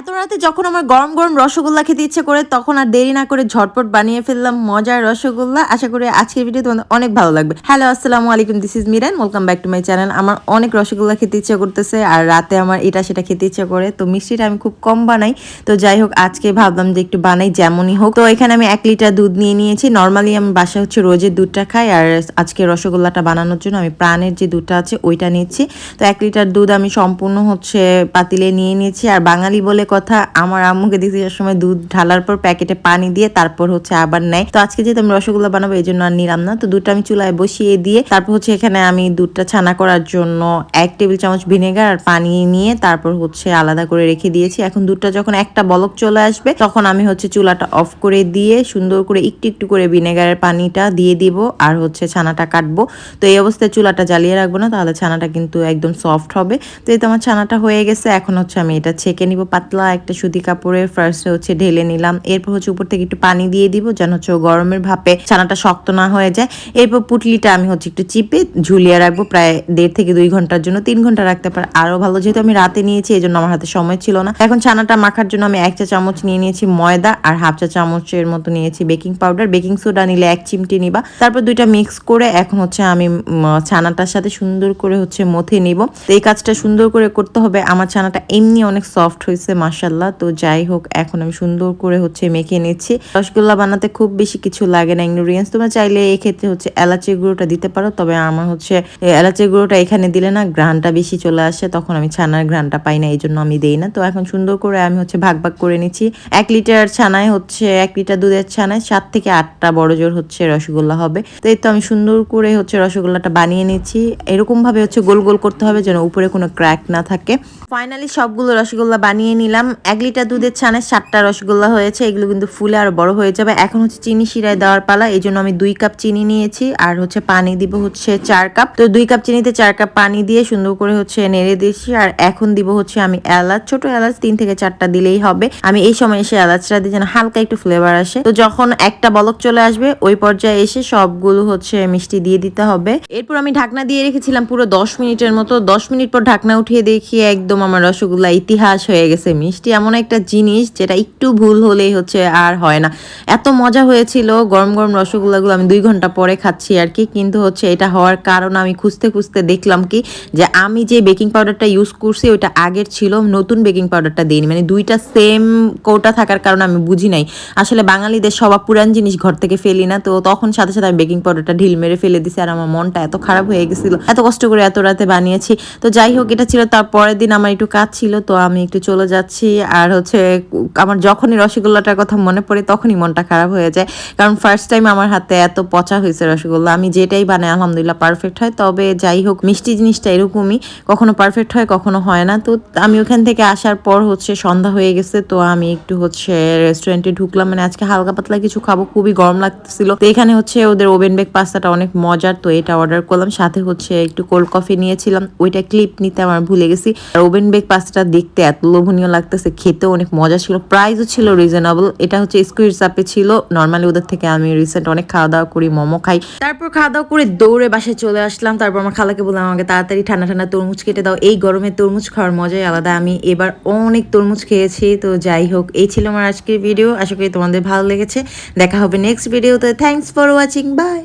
এত রাতে যখন আমার গরম গরম রসগোল্লা খেতে ইচ্ছে করে, তখন আর দেরি না করে ঝটপট বানিয়ে ফেললাম মজার রসগোল্লা। আশা করি আজকের ভিডিও তোমাদের অনেক ভালো লাগবে। হ্যালো আসসালামু আলাইকুম this is Miran welcome back to my channel আমার অনেক রসগোল্লা খেতে ইচ্ছে করতেছে আর রাতে আমার এটা সেটা খেতে ইচ্ছে করে। তো মিষ্টিটা আমি খুব কম বানাই। তো যাই হোক, আজকে ভাবলাম যে একটু বানাই, যেমনই হোক। তো এখানে আমি এক লিটার দুধ নিয়ে নিয়েছি। নর্মালি আমি বাসা হচ্ছে রোজের দুধটা খাই আর আজকে রসগোল্লাটা বানানোর জন্য আমি প্রাণের যে দুধটা আছে, ওইটা নিচ্ছি। তো এক লিটার দুধ আমি সম্পূর্ণ হচ্ছে পাতিলে নিয়ে নিয়েছি। আর বাঙালি বলে কথা, আমার আম্মুকে দেখছি সময় দুধ ঢালার পর প্যাকেটে পানি দিয়ে তারপর হচ্ছে আবার নেয়। তো আজকে যেহেতু আমি রসগোল্লা বানাবো, এই জন্য আর নিলাম না। তো দুধটা আমি চুলায় বসিয়ে দিয়ে তারপর হচ্ছে এখানে আমি দুধটা ছানা করার জন্য এক টেবিল চামচ ভিনেগার আর পানি নিয়ে তারপর হচ্ছে আলাদা করে রেখে দিয়েছি। এখন দুধটা যখন একটা বলক চলে আসবে, তখন আমি হচ্ছে চুলাটা অফ করে দিয়ে সুন্দর করে একটু একটু করে ভিনেগারের পানিটা দিয়ে দিব আর হচ্ছে ছানাটা কাটবো। তো এই অবস্থায় চুলাটা জ্বালিয়ে রাখব না, তাহলে ছানাটা কিন্তু একদম সফট হবে। তো এই তো আমার ছানাটা হয়ে গেছে, এখন হচ্ছে আমি এটা ছেঁকে নিব পাতলা একটা সুতি কাপড়ে ফার্স্টে হচ্ছে ঢেলে নিলাম। এরপর হচ্ছে উপর থেকে একটু পানি দিয়ে দিব, যেন হচ্ছে গরমের ভাপে ছানাটা শক্ত না হয়ে যায়। এরপর পুটলিটা আমি হচ্ছে একটু চিপে ঝুলিয়ে রাখব, প্রায় দেড় থেকে দুই ঘণ্টার জন্য। তিন ঘণ্টা রাখতে পারে, আরও ভালো। যেহেতু আমি রাতে নিয়েছি এই জন্য আমার হাতে সময় ছিল না। এখন ছানাটা মাখার জন্য আমি এক চা চামচ নিয়ে নিয়েছি ময়দা আর হাফ চা চামচের মতো নিয়েছি বেকিং পাউডার। বেকিং সোডা নিলে এক চিমটি নিবা। তারপর দুইটা মিক্স করে এখন হচ্ছে আমি ছানাটার সাথে সুন্দর করে হচ্ছে মথে নিব। এই কাজটা সুন্দর করে করতে হবে। আমার ছানাটা এমনি অনেক সফট হয়েছে মাসাল্লাহ তো যাই হোক, এখন আমি সুন্দর করে হচ্ছে মেখে নিচ্ছি। রসগোল্লা বানাতে খুব বেশি কিছু লাগে না ইনগ্রিডিয়েন্টস তোমরা চাইলে এই ক্ষেত্রে হচ্ছে এলাচি গুঁড়োটা দিতে পারো। তবে আমার হচ্ছে এলাচি গুঁড়োটা এখানে দিলে না ঘ্রানটা বেশি চলে আসে। তখন আমি ছানার ঘ্রানটা পাই না এই জন্য আমি দেই না। তো এখন সুন্দর করে আমি হচ্ছে ভাগ ভাগ করে নিচ্ছি। এক লিটার ছানায় হচ্ছে, এক লিটার দুধের ছানায় সাত থেকে আটটা বড় জোর হচ্ছে রসগোল্লা হবে। তো এই তো আমি সুন্দর করে হচ্ছে রসগোল্লাটা বানিয়ে নিচ্ছি। এরকম ভাবে হচ্ছে গোল গোল করতে হবে যেন উপরে কোনো ক্র্যাক না থাকে। ফাইনালি সবগুলো রসগোল্লা বানিয়ে নিলাম। এক লিটার দুধের ছানায় সাতটা রসগোল্লা হয়েছে, এগুলো কিন্তু ফুলে আরও বড় হয়ে যাবে। এখন হচ্ছে চিনি শিরায় দেওয়ার পালা, এই জন্য আমি দুই কাপ চিনি নিয়েছি। আর হচ্ছে পানি দিব হচ্ছে চার কাপ। তো দুই কাপ চিনিতে চার কাপ পানি দিয়ে সুন্দর করে হচ্ছে নেড়ে দিয়েছি। আর এখন দিব হচ্ছে আমি এলাচ। ছোট এলাচ তিন থেকে চারটা দিলেই হবে। আমি এই সময় এসে এলাচটা দিয়ে যেন হালকা একটু ফ্লেভার আসে। তো যখন একটা বলক চলে আসবে, ওই পর্যায়ে এসে সবগুলো হচ্ছে মিষ্টি দিয়ে দিতে হবে। এরপর আমি ঢাকনা দিয়ে রেখেছিলাম পুরো দশ মিনিটের মতো। দশ মিনিট পর ঢাকনা উঠিয়ে দেখি একদম আমার রসগোল্লা ইতিহাস হয়ে গেছে মিষ্টি এমন একটা জিনিস যেটা একটু ভুল হলেই হচ্ছে আর হয় না। এত মজা হয়েছিল, গরম গরম রসগোল্লাগুলো আমি দুই ঘণ্টা পরে খাচ্ছি আর কি, কিন্তু হচ্ছে এটা হওয়ার কারণ আমি খুঁজতে খুঁজতে দেখলাম কি যে আমি যে বেকিং পাউডারটা ইউজ করছি ওইটা আগের ছিল নতুন বেকিং পাউডারটা দিইনি। মানে দুইটা সেম কৌটা থাকার কারণে আমি বুঝি নাই। আসলে বাঙালিদের সবার পুরান জিনিস ঘর থেকে ফেলি না, তো তখন সাথে সাথে আমি বেকিং পাউডারটা ঢিল মেরে ফেলে দিছি আর আমার মনটা এত খারাপ হয়ে গেছিল। এত কষ্ট করে এত রাতে বানিয়েছি। তো যাই হোক, এটা ছিল তার পরের দিন আমার একটু কাজ ছিল, তো আমি একটু চলে যাচ্ছি। আর হচ্ছে আমার যখনই রসগোল্লাটার কথা মনে পড়ে তখনই মনটা খারাপ হয়ে যায়। কারণ ফার্স্ট টাইম আমার হাতে এত পচা হয়েছে রসগোল্লা। আমি যেটাই বানাই, আলহামদুলিল্লাহ পারফেক্ট হয়। তবে যাই হোক, মিষ্টি জিনিসটা এরকমই। কখনো পারফেক্ট হয়, কখনো হয় না। তো আমি ওখান থেকে আসার পর হচ্ছে সন্ধ্যা হয়ে গেছে। তো আমি একটু হচ্ছে রেস্টুরেন্টে ঢুকলাম। মানে আজকে হালকা পাতলা কিছু খাব, খুবই গরম লাগতেছিল। তো এখানে হচ্ছে ওদের ওভেন বেক পাস্তাটা অনেক মজার। তো এটা অর্ডার করলাম। সাথে হচ্ছে একটু কোল্ড কফি নিয়েছিলাম। ওইটা ক্লিপ নিতে আমার ভুলে গেছি। আর ওভেন বেক পাস্তাটা দেখতে এত লোভনীয় লাগতেছে, খেতেও অনেক মজা ছিল প্রাইসও ছিল রিজনেবল এটা হচ্ছে স্কুইড চাপে ছিল। নর্মালি ওদের থেকে আমি রিসেন্ট অনেক খাওয়া দাওয়া করি, মোমো খাই। তারপর খাওয়া দাওয়া করে দৌড়ে বাসায় চলে আসলাম। তারপর আমার খালাকে বললাম, আমাকে তাড়াতাড়ি ঠান্ডা ঠান্ডা তরমুজ কেটে দাও। এই গরমে তরমুজ খাওয়ার মজাই আলাদা। আমি এবার অনেক তরমুজ খেয়েছি, তো যাই হোক, এই ছিল আমার আজকের ভিডিও আশা করি তোমাদের ভালো লেগেছে। দেখা হবে নেক্সট ভিডিওতে থ্যাংকস ফর ওয়াচিং বাই